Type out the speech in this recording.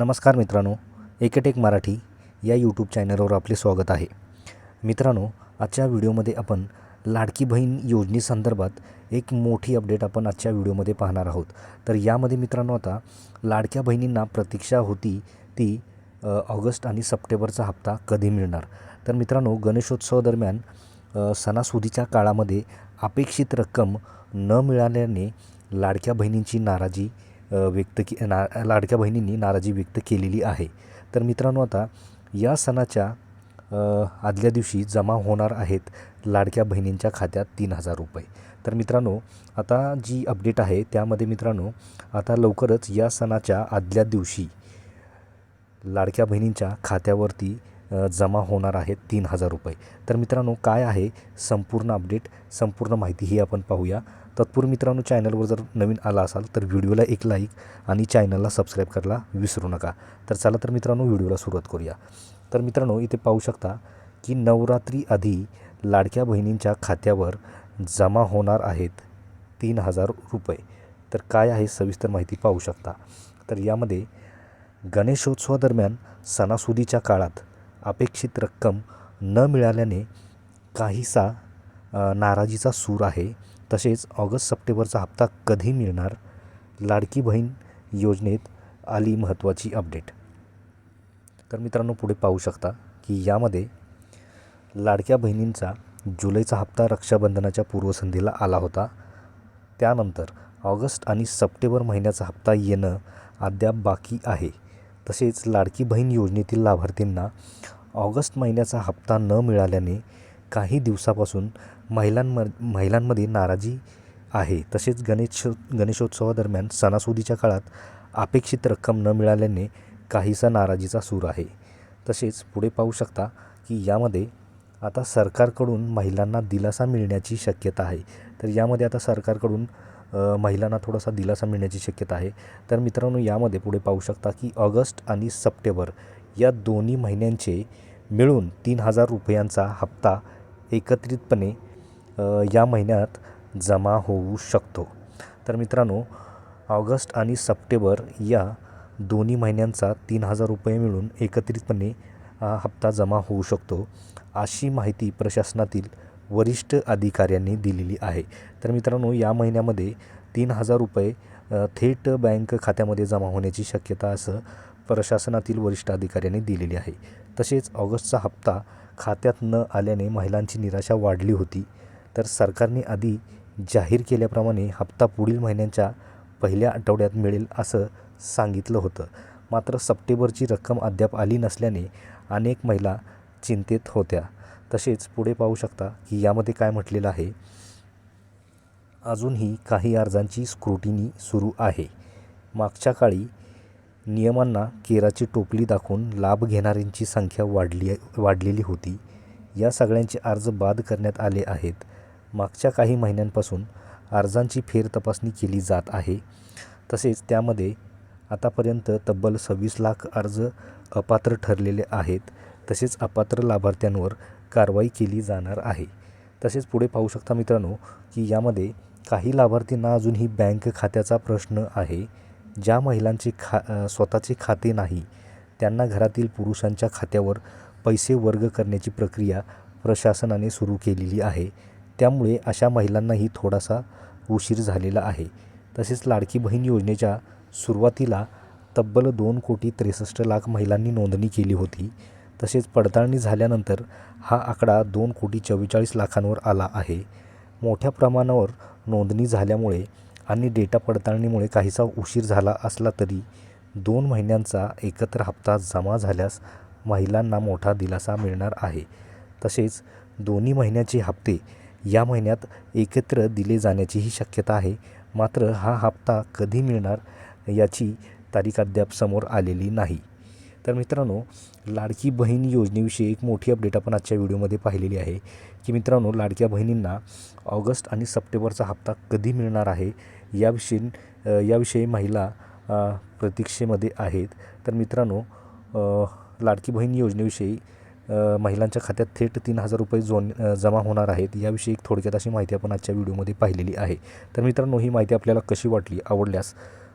नमस्कार मित्रांनो एकेटेक मराठी या यूट्यूब चॅनलवर आपले स्वागत आहे. मित्रांनो आजच्या व्हिडिओमध्ये आपण लाडकी बहीण योजनेसंदर्भात एक मोठी अपडेट आपण आजच्या व्हिडिओमध्ये पाहणार आहोत. तर यामध्ये मित्रांनो आता लाडक्या बहिणींना प्रतीक्षा होती ती ऑगस्ट आणि सप्टेंबरचा हप्ता कधी मिळणार? तर मित्रांनो गणेशोत्सवादरम्यान सणासुदीच्या काळामध्ये अपेक्षित रक्कम न मिळाल्याने लाडक्या बहिणींची नाराजी व्यक्त के ना लाडक्या बहिणींनी नाराजी व्यक्त केलेली आहे. तर मित्रांनो आता या सणाच्या आदल्या दिवशी जमा होणार आहेत लाडक्या बहिणींच्या खात्यात तीन हजार रुपये. तर मित्रांनो आता जी अपडेट आहे त्यामध्ये मित्रांनो आता लवकरच या सणाच्या आदल्या दिवशी लाडक्या बहिणींच्या खात्यावरती जमा होणार आहेत तीन हजार रुपये. तर मित्रांनो काय आहे संपूर्ण अपडेट? संपूर्ण माहिती ही आपण पाहूया. तत्पूर्वी मित्रांनो चॅनलवर जर नवीन आला असाल तर व्हिडिओला एक लाईक आणि चॅनलला सबस्क्राईब करायला विसरू नका. तर चला तर मित्रांनो व्हिडिओला सुरुवात करूया. तर मित्रांनो इथे पाहू शकता की नवरात्री आधी लाडक्या बहिणींच्या खात्यावर जमा होणार आहेत तीन हजार रुपये. तर काय आहे सविस्तर माहिती पाहू शकता? तर यामध्ये गणेशोत्सवादरम्यान सणासुदीच्या काळात अपेक्षित रक्कम न मिळाल्याने काहीसा नाराजीचा सूर आहे. तसेच ऑगस्ट सप्टेंबरचा हप्ता कधी मिळणार? लाडकी बहीण योजनेत आली महत्त्वाची अपडेट. तर मित्रांनो पुढे पाहू शकता की यामध्ये लाडक्या बहिणींचा जुलैचा हप्ता रक्षाबंधनाच्या पूर्वसंध्येला आला होता. त्यानंतर ऑगस्ट आणि सप्टेंबर महिन्याचा हप्ता येणं अद्याप बाकी आहे. तसेच लाडकी बहीण योजनेतील लाभार्थींना ऑगस्ट महिन्याचा हप्ता न मिळाल्याने काही दिवसापासून महिलांम महिलांमध्ये नाराजी आहे. तसेच गणेश गणेशोत्सवादरम्यान सणासुदीच्या काळात अपेक्षित रक्कम न मिळाल्याने काहीसा नाराजीचा सूर आहे. तसेच पुढे पाहू शकता की यामध्ये आता सरकारकडून महिलांना दिलासा मिळण्याची शक्यता आहे. तर यामध्ये आता सरकारकडून महिलांना थोडासा दिलासा मिळण्याची शक्यता आहे. तर मित्रांनो यामध्ये पुढे पाहू शकता की ऑगस्ट आणि सप्टेंबर या दोन्ही महिन्यांचे मिळून तीन हजार रुपयांचा हप्ता एकत्रितपणे या महिन्यात जमा होऊ शकतो. तर मित्रांनो ऑगस्ट आणि सप्टेंबर या दोन्ही महिन्यांचा तीन हजार रुपये मिळून एकत्रितपणे हप्ता जमा होऊ शकतो अशी माहिती प्रशासनातील वरिष्ठ अधिकाऱ्यांनी दिलेली आहे. तर मित्रांनो या महिन्यामध्ये तीन हजार रुपये थेट बँक खात्यामध्ये जमा होण्याची शक्यता असं प्रशासनातील वरिष्ठ अधिकाऱ्यांनी दिलेली आहे. तसेच ऑगस्टचा हप्ता खात्यात न आल्याने महिलांची निराशा वाढली होती. तर सरकारने आधी जाहीर केल्याप्रमाणे हप्ता पुढील महिन्यांच्या पहिल्या आठवड्यात मिळेल असं सांगितलं होतं. मात्र सप्टेंबरची रक्कम अद्याप आली नसल्याने अनेक महिला चिंतेत होत्या. तसेच पुढे पाहू शकता की यामध्ये काय म्हटलेलं आहे. अजूनही काही अर्जांची स्क्रुटिनी सुरू आहे. मागच्या काळी नियमांना केराची टोपली दाखवून लाभ घेणाऱ्यांची संख्या वाढली वाढलेली होती. या सगळ्यांचे अर्ज बाद करण्यात आले आहेत. मागच्या काही महिन्यांपासून अर्जांची फेरतपासणी केली जात आहे. तसेच त्यामध्ये आतापर्यंत तब्बल सव्वीस लाख अर्ज अपात्र ठरलेले आहेत. तसेच अपात्र लाभार्थ्यांवर कारवाई केली जाणार आहे. तसेच पुढे पाहू शकता मित्रांनो की यामध्ये काही लाभार्थींना अजूनही बँक खात्याचा प्रश्न आहे. ज्या महिलांचे खा स्वतःचे खाते नाही त्यांना घरातील पुरुषांच्या खात्यावर पैसे वर्ग करण्याची प्रक्रिया प्रशासनाने सुरू केलेली आहे. त्यामुळे अशा महिलांनाही थोडासा उशीर झालेला आहे. तसेच लाडकी बहीण योजनेच्या सुरुवातीला तब्बल दोन कोटी त्रेसष्ट लाख महिलांनी नोंदणी केली होती. तसेच पडताळणी झाल्यानंतर हा आकडा दोन कोटी चव्वेचाळीस लाखांवर आला आहे. मोठ्या प्रमाणावर नोंदणी झाल्यामुळे आणि डेटा पडताळणीमुळे काहीसा उशीर झाला असला तरी दोन महिन्यांचा एकत्र हप्ता जमा झाल्यास महिलांना मोठा दिलासा मिळणार आहे. तसेच दोन्ही महिन्याचे हप्ते या महिन्यात एकत्र दिले जाण्याचीही शक्यता आहे. मात्र हा हप्ता कधी मिळणार याची तारीख अद्याप समोर आलेली नाही. तर मित्रांनो लाडकी बहीण योजनेविषयी एक मोठी अपडेट आपण आजच्या व्हिडिओमध्ये पाहिलेली आहे की मित्रांनो लाडक्या बहिणींना ऑगस्ट आणि सप्टेंबरचा हप्ता कधी मिळणार आहे? याविषयी याविषयी महिला प्रतीक्षेमध्ये आहेत. तर मित्रांनो लाडकी बहीण योजनेविषयी महिलांच्या खात्यात थेट तीन हजार रुपये जोन जमा होणार आहेत. याविषयी एक थोडक्यात अशी माहिती आपण आजच्या व्हिडिओमध्ये पाहिलेली आहे. तर मित्रांनो ही माहिती आपल्याला कशी वाटली आवडल्यास